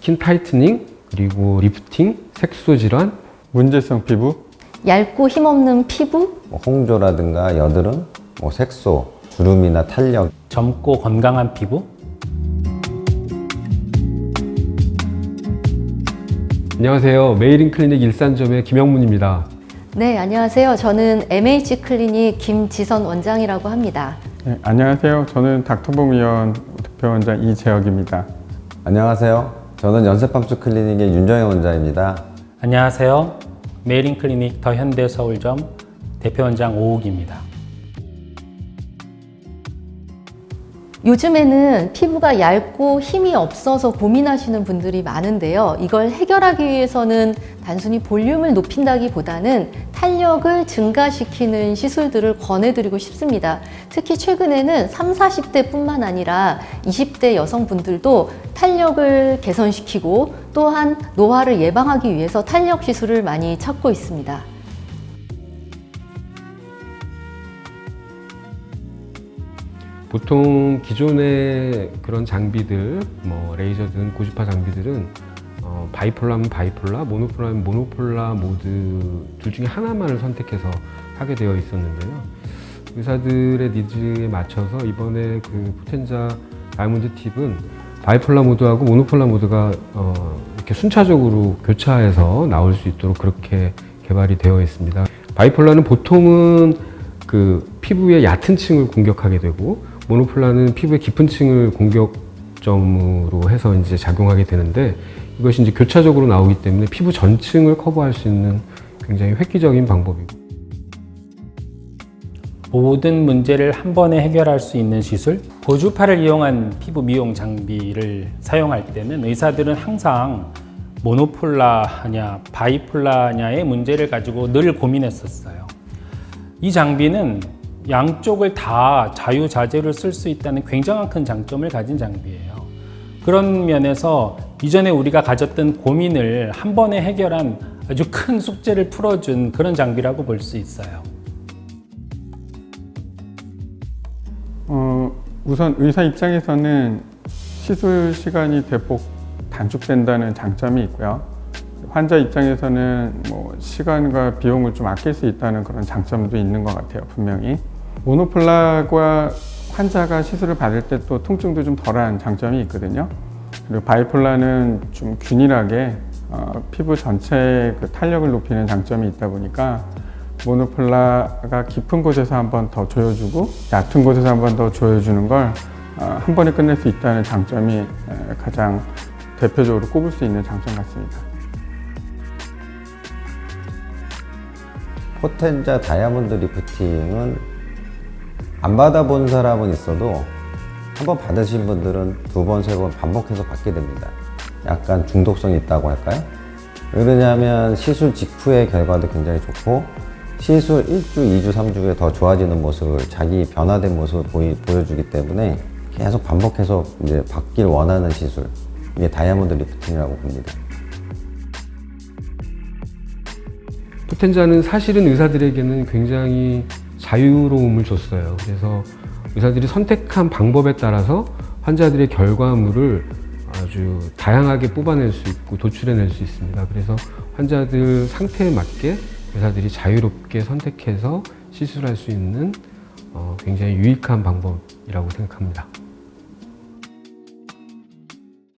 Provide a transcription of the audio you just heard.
스킨 타이트닝, 그리고 리프팅, 색소 질환, 문제성 피부, 얇고 힘없는 피부, 뭐 홍조라든가 여드름, 뭐 색소, 주름이나 탄력, 젊고 건강한 피부, 안녕하세요. 메이린 클리닉 일산점의 김영문입니다. 네, 안녕하세요. 저는 MH 클리닉 김지선 원장이라고 합니다. 네, 안녕하세요. 저는 닥터봉 위원 대표원장 이재혁입니다. 안녕하세요. 저는 연세팜스 클리닉의 윤정혜 원장입니다. 안녕하세요. 메이린 클리닉 더 현대 서울점 대표 원장 오욱입니다. 요즘에는 피부가 얇고 힘이 없어서 고민하시는 분들이 많은데요. 이걸 해결하기 위해서는 단순히 볼륨을 높인다기보다는 탄력을 증가시키는 시술들을 권해드리고 싶습니다. 특히 최근에는 3, 40대 뿐만 아니라 20대 여성분들도 탄력을 개선시키고 또한 노화를 예방하기 위해서 탄력 시술을 많이 찾고 있습니다. 보통 기존의 그런 장비들, 뭐 레이저든 고주파 장비들은 어, 바이폴라면 바이폴라, 모노폴라면 모노폴라 모드 둘 중에 하나만을 선택해서 하게 되어 있었는데요. 의사들의 니즈에 맞춰서 이번에 그 포텐자 다이몬드 팁은 바이폴라 모드하고 모노폴라 모드가 어, 이렇게 순차적으로 교차해서 나올 수 있도록 그렇게 개발이 되어 있습니다. 바이폴라는 보통은 그 피부의 얕은 층을 공격하게 되고 모노폴라는 피부의 깊은 층을 공격점으로 해서 이제 작용하게 되는데 이것이 이제 교차적으로 나오기 때문에 피부 전층을 커버할 수 있는 굉장히 획기적인 방법이고 모든 문제를 한 번에 해결할 수 있는 시술, 고주파를 이용한 피부 미용 장비를 사용할 때는 의사들은 항상 모노폴라냐 바이폴라냐의 문제를 가지고 늘 고민했었어요. 이 장비는 양쪽을 다 자유자재로 쓸 수 있다는 굉장한 큰 장점을 가진 장비예요. 그런 면에서 이전에 우리가 가졌던 고민을 한 번에 해결한 아주 큰 숙제를 풀어준 그런 장비라고 볼 수 있어요. 어, 우선 의사 입장에서는 시술 시간이 대폭 단축된다는 장점이 있고요. 환자 입장에서는 뭐 시간과 비용을 좀 아낄 수 있다는 그런 장점도 있는 것 같아요, 분명히. 모노폴라가 환자가 시술을 받을 때 또 통증도 좀 덜한 장점이 있거든요. 그리고 바이폴라는 좀 균일하게 어, 피부 전체의 그 탄력을 높이는 장점이 있다 보니까 모노폴라가 깊은 곳에서 한 번 더 조여주고 얕은 곳에서 한 번 더 조여주는 걸 어, 한 번에 끝낼 수 있다는 장점이 에, 가장 대표적으로 꼽을 수 있는 장점 같습니다. 포텐자 다이아몬드 리프팅은 안 받아본 사람은 있어도 한 번 받으신 분들은 두 번, 세 번 반복해서 받게 됩니다. 약간 중독성이 있다고 할까요? 왜 그러냐면 시술 직후의 결과도 굉장히 좋고 시술 1주, 2주, 3주에 더 좋아지는 모습을 자기 변화된 모습을 보이, 보여주기 때문에 계속 반복해서 이제 받길 원하는 시술 이게 다이아몬드 리프팅이라고 봅니다. 포텐자는 사실은 의사들에게는 굉장히 자유로움을 줬어요. 그래서 의사들이 선택한 방법에 따라서 환자들의 결과물을 아주 다양하게 뽑아낼 수 있고 도출해낼 수 있습니다. 그래서 환자들 상태에 맞게 의사들이 자유롭게 선택해서 시술할 수 있는 어, 굉장히 유익한 방법이라고 생각합니다.